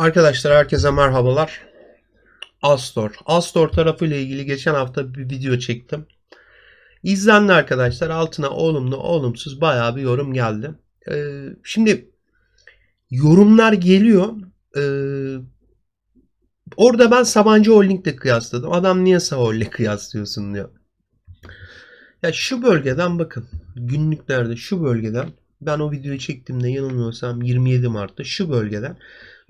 Arkadaşlar herkese merhabalar. Astor. Astor tarafı ile ilgili geçen hafta bir video çektim. İzlendi arkadaşlar. Altına olumlu olumsuz bayağı bir yorum geldi. Ee, şimdi yorumlar geliyor. Ee, orada ben Sabancı Holding'le kıyasladım. Adam niye Sahol'le kıyaslıyorsun diyor. Ya şu bölgeden bakın. Günlüklerde şu bölgeden ben o videoyu çektiğimde yanılmıyorsam 27 Mart'ta şu bölgeden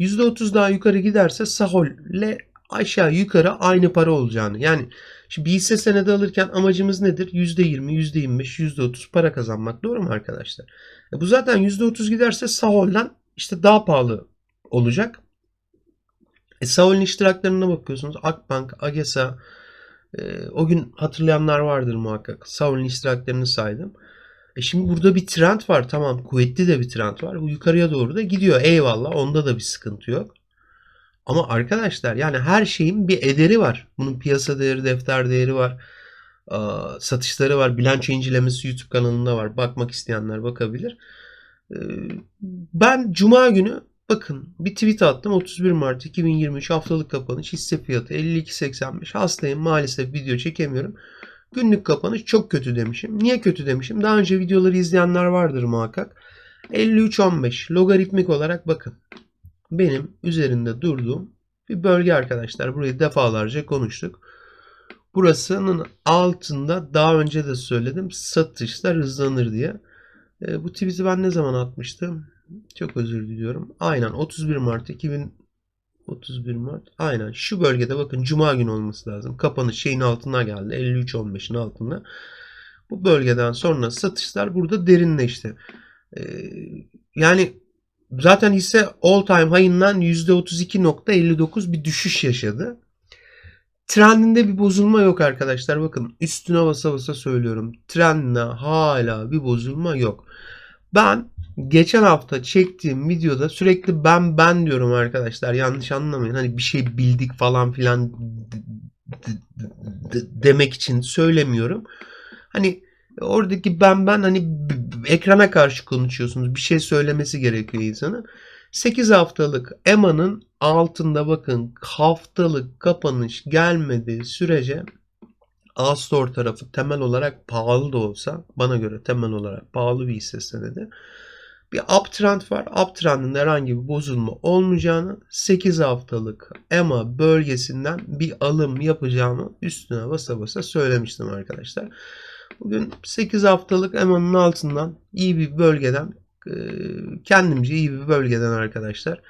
%30 daha yukarı giderse Sahol'le aşağı yukarı aynı para olacağını. Yani şimdi bir hisse senedi alırken amacımız nedir? %20, %25, %30 para kazanmak. Doğru mu arkadaşlar? E bu zaten %30 giderse Sahol'den işte daha pahalı olacak. E Sahol'ün iştiraklarına bakıyorsunuz. Akbank, Agesa, e, o gün hatırlayanlar vardır muhakkak. Sahol'ün iştiraklarını saydım. E şimdi burada bir trend var. Tamam kuvvetli de bir trend var. Bu yukarıya doğru da gidiyor. Eyvallah. Onda da bir sıkıntı yok. Ama arkadaşlar yani her şeyin bir ederi var. Bunun piyasa değeri, defter değeri var. Satışları var. Bilanço incelemesi YouTube kanalında var. Bakmak isteyenler bakabilir. Ben Cuma günü bakın bir tweet attım. 31 Mart 2023 haftalık kapanış hisse fiyatı 52.85. Hastayım maalesef video çekemiyorum. Günlük kapanış çok kötü demişim. Niye kötü demişim? Daha önce videoları izleyenler vardır muhakkak. 53.15 logaritmik olarak bakın. Benim üzerinde durduğum bir bölge arkadaşlar. Burayı defalarca konuştuk. Burasının altında daha önce de söyledim satışlar hızlanır diye. E, bu tweet'i ben ne zaman atmıştım? Çok özür diliyorum. Aynen 31 Mart 2000 31 Mart. Aynen şu bölgede bakın cuma günü olması lazım. Kapanış şeyin altına geldi. 53.15'in altında. Bu bölgeden sonra satışlar burada derinleşti. Ee, yani zaten hisse all time high'ından %32.59 bir düşüş yaşadı. Trendinde bir bozulma yok arkadaşlar. Bakın üstüne basa basa söylüyorum. Trendinde hala bir bozulma yok. Ben geçen hafta çektiğim videoda sürekli ben ben diyorum arkadaşlar. Yanlış anlamayın. Hani bir şey bildik falan filan demek için söylemiyorum. Hani oradaki ben ben hani ekrana karşı konuşuyorsunuz. Bir şey söylemesi gerekiyor insanın. 8 haftalık EMA'nın altında bakın haftalık kapanış gelmediği sürece Astor tarafı temel olarak pahalı da olsa bana göre temel olarak pahalı bir hisse senedi. Bir uptrend var. Uptrend'in herhangi bir bozulma olmayacağını 8 haftalık EMA bölgesinden bir alım yapacağımı üstüne basa basa söylemiştim arkadaşlar. Bugün 8 haftalık EMA'nın altından iyi bir bölgeden kendimce iyi bir bölgeden arkadaşlar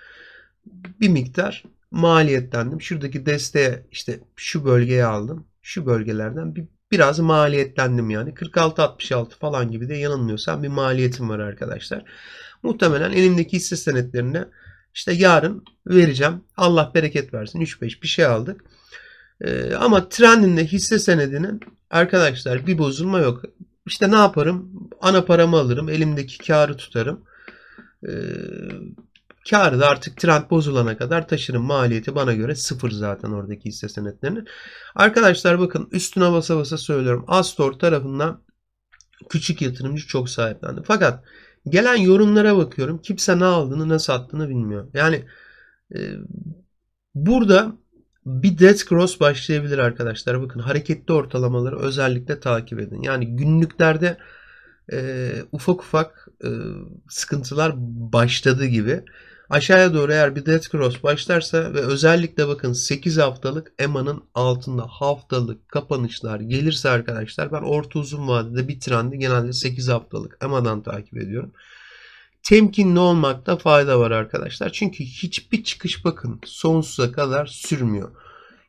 bir miktar maliyetlendim. Şuradaki desteğe işte şu bölgeye aldım şu bölgelerden bir biraz maliyetlendim yani. 46-66 falan gibi de yanılmıyorsam bir maliyetim var arkadaşlar. Muhtemelen elimdeki hisse senetlerine işte yarın vereceğim. Allah bereket versin. 3-5 bir şey aldık. Ee, ama trendinde hisse senedinin arkadaşlar bir bozulma yok. İşte ne yaparım? Ana paramı alırım. Elimdeki karı tutarım. Ee, Karı da artık trend bozulana kadar taşırım. Maliyeti bana göre sıfır zaten oradaki hisse senetlerinin. Arkadaşlar bakın üstüne basa basa söylüyorum. Astor tarafından küçük yatırımcı çok sahiplendi. Fakat gelen yorumlara bakıyorum. Kimse ne aldığını ne sattığını bilmiyor. Yani e, burada bir dead cross başlayabilir arkadaşlar. Bakın hareketli ortalamaları özellikle takip edin. Yani günlüklerde e, ufak ufak e, sıkıntılar başladı gibi. Aşağıya doğru eğer bir dead cross başlarsa ve özellikle bakın 8 haftalık EMA'nın altında haftalık kapanışlar gelirse arkadaşlar ben orta uzun vadede bir trendi genelde 8 haftalık EMA'dan takip ediyorum. Temkinli olmakta fayda var arkadaşlar. Çünkü hiçbir çıkış bakın sonsuza kadar sürmüyor.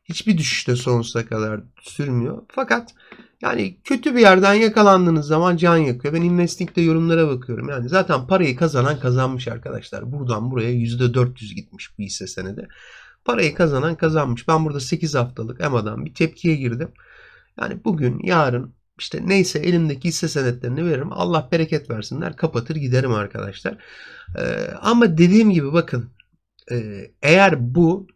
Hiçbir düşüşte sonsuza kadar sürmüyor. Fakat yani kötü bir yerden yakalandığınız zaman can yakıyor. Ben Investing'de yorumlara bakıyorum. Yani zaten parayı kazanan kazanmış arkadaşlar. Buradan buraya %400 gitmiş bu hisse senedi. Parayı kazanan kazanmış. Ben burada 8 haftalık EMA'dan bir tepkiye girdim. Yani bugün, yarın işte neyse elimdeki hisse senetlerini veririm. Allah bereket versinler. Kapatır giderim arkadaşlar. Ee, ama dediğim gibi bakın e, eğer bu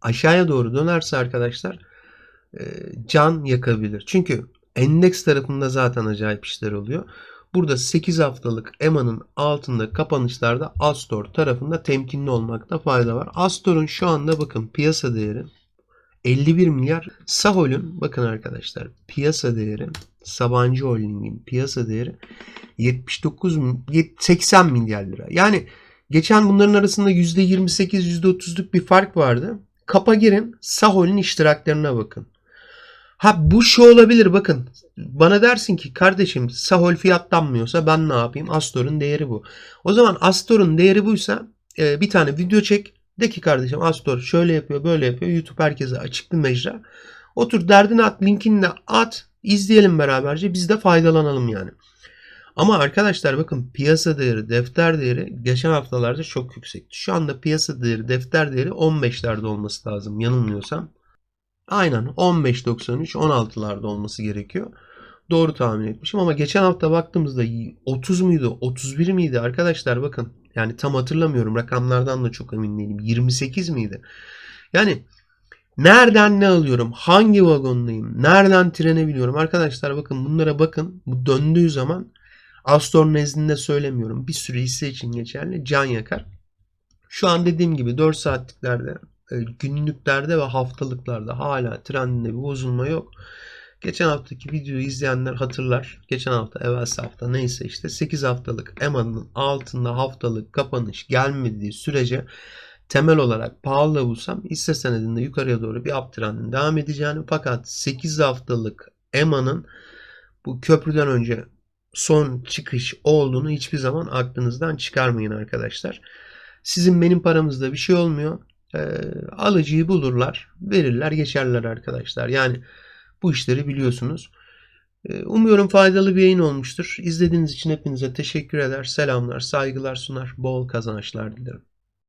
aşağıya doğru dönerse arkadaşlar can yakabilir. Çünkü endeks tarafında zaten acayip işler oluyor. Burada 8 haftalık EMA'nın altında kapanışlarda Astor tarafında temkinli olmakta fayda var. Astor'un şu anda bakın piyasa değeri 51 milyar. Sahol'ün bakın arkadaşlar piyasa değeri Sabancı Holding'in piyasa değeri 79 mi- yet- 80 milyar lira. Yani geçen bunların arasında %28 %30'luk bir fark vardı. Kapa girin Sahol'ün iştiraklerine bakın. Ha bu şu olabilir bakın. Bana dersin ki kardeşim Sahol fiyatlanmıyorsa ben ne yapayım? Astor'un değeri bu. O zaman Astor'un değeri buysa e, bir tane video çek. De ki kardeşim Astor şöyle yapıyor böyle yapıyor. YouTube herkese açık bir mecra. Otur derdini at linkini de at. izleyelim beraberce biz de faydalanalım yani. Ama arkadaşlar bakın piyasa değeri, defter değeri geçen haftalarda çok yüksekti. Şu anda piyasa değeri, defter değeri 15'lerde olması lazım yanılmıyorsam. Aynen. 15.93 16'larda olması gerekiyor. Doğru tahmin etmişim ama geçen hafta baktığımızda 30 muydu 31 miydi? Arkadaşlar bakın. Yani tam hatırlamıyorum. Rakamlardan da çok emin değilim. 28 miydi? Yani nereden ne alıyorum? Hangi vagondayım? Nereden trene biniyorum? Arkadaşlar bakın bunlara bakın. Bu döndüğü zaman Astor nezdinde söylemiyorum. Bir sürü hisse için geçerli. Can yakar. Şu an dediğim gibi 4 saatliklerde günlüklerde ve haftalıklarda hala trendinde bir bozulma yok. Geçen haftaki videoyu izleyenler hatırlar. Geçen hafta, evvelsi hafta neyse işte 8 haftalık EMA'nın altında haftalık kapanış gelmediği sürece temel olarak pahalı bulsam hisse senedinde yukarıya doğru bir up trendin devam edeceğini fakat 8 haftalık EMA'nın bu köprüden önce son çıkış olduğunu hiçbir zaman aklınızdan çıkarmayın arkadaşlar. Sizin benim paramızda bir şey olmuyor. Ee, alıcıyı bulurlar, verirler, geçerler arkadaşlar. Yani bu işleri biliyorsunuz. Ee, umuyorum faydalı bir yayın olmuştur. İzlediğiniz için hepinize teşekkür eder. Selamlar, saygılar sunar. Bol kazançlar dilerim.